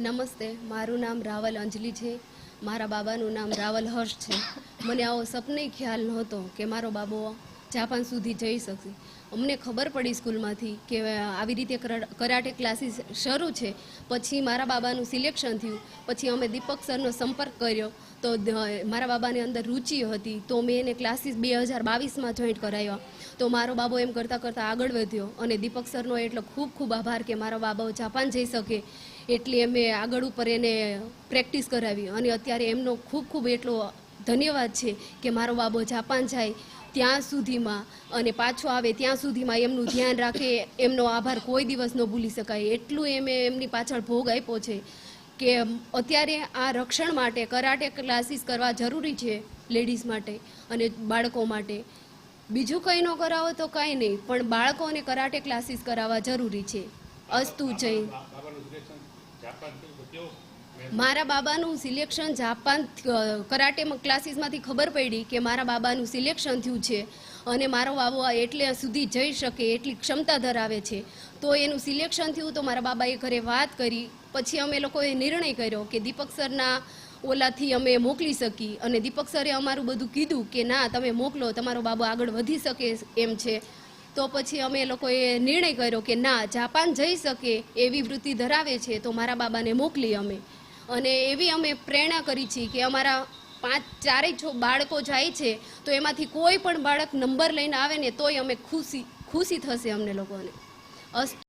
નમસ્તે, મારું નામ રાવલ અંજલિ છે. મારા બાબાનું નામ રાવલ હર્ષ છે. મને આવો સપને ખ્યાલ નહોતો કે મારો બાબો જાપાન સુધી જઈ શકશે. અમને ખબર પડી સ્કૂલમાંથી કે આવી રીતે કરા- કરાટે ક્લાસીસ શરૂ છે. પછી મારા બાબાનું સિલેક્શન થયું. પછી અમે દીપક સરનો સંપર્ક કર્યો. તો મારા બાબાની અંદર રુચિ હતી. તો મેં એને ક્લાસીસ બે હજાર બાવીસમાં જોઈન્ટ કરાવ્યા. તો મારો બાબો એમ કરતાં કરતાં આગળ વધ્યો. અને દીપક સરનો એટલો ખૂબ ખૂબ આભાર કે મારો બાબો જાપાન જઈ શકે એટલી અમે આગળ ઉપર એને પ્રેક્ટિસ કરાવી. અને અત્યારે એમનો ખૂબ ખૂબ એટલો ધન્યવાદ છે કે મારો બાબો જાપાન જાય. ત્યાં સુધીમાં અને પાછો આવે ત્યાં સુધીમાં એમનું ધ્યાન રાખે, એમનો આભાર કોઈ દિવસ ન ભૂલી શકાય. એટલું એમે એમની પાછળ ભોગ આપ્યો છે કે અત્યારે આ રક્ષણ માટે કરાટે ક્લાસીસ કરવા જરૂરી છે લેડીઝ માટે અને બાળકો માટે. બીજું કંઈ ન કરાવો તો કાંઈ નહીં, પણ બાળકોને કરાટે ક્લાસીસ કરાવવા જરૂરી છે. અસ્તુ જય. મારા બાબાનું સિલેક્શન જાપાન અ, કરાટે ક્લાસીસમાંથી ખબર પડી કે મારા બાબાનું સિલેક્શન થયું છે અને મારો બાબો એટલે સુધી જઈ શકે એટલી ક્ષમતા ધરાવે છે. તો એનું સિલેક્શન થયું તો મારા બાબાએ ઘરે વાત કરી. પછી અમે લોકોએ નિર્ણય કર્યો કે દીપક સરના ઓલાથી અમે મોકલી શકી અને દીપક સરે અમારું બધું કીધું કે ના તમે મોકલો તમારો બાબો આગળ વધી શકે એમ છે. તો પછી અમે લોકોએ નિર્ણય કર્યો કે ના, જાપાન જઈ શકે એવી વૃત્તિ ધરાવે છે, તો મારા બાબાને મોકલી અમે. અને એવી અમે પ્રેરણા કરી છે કે અમારા પાંચ, ચારેય બાળકો જાય છે, તો એમાંથી કોઈ પણ બાળક નંબર લઈને આવે ને તોય અમે ખુશી ખુશી થશે અમને લોકોને. અસ્તુ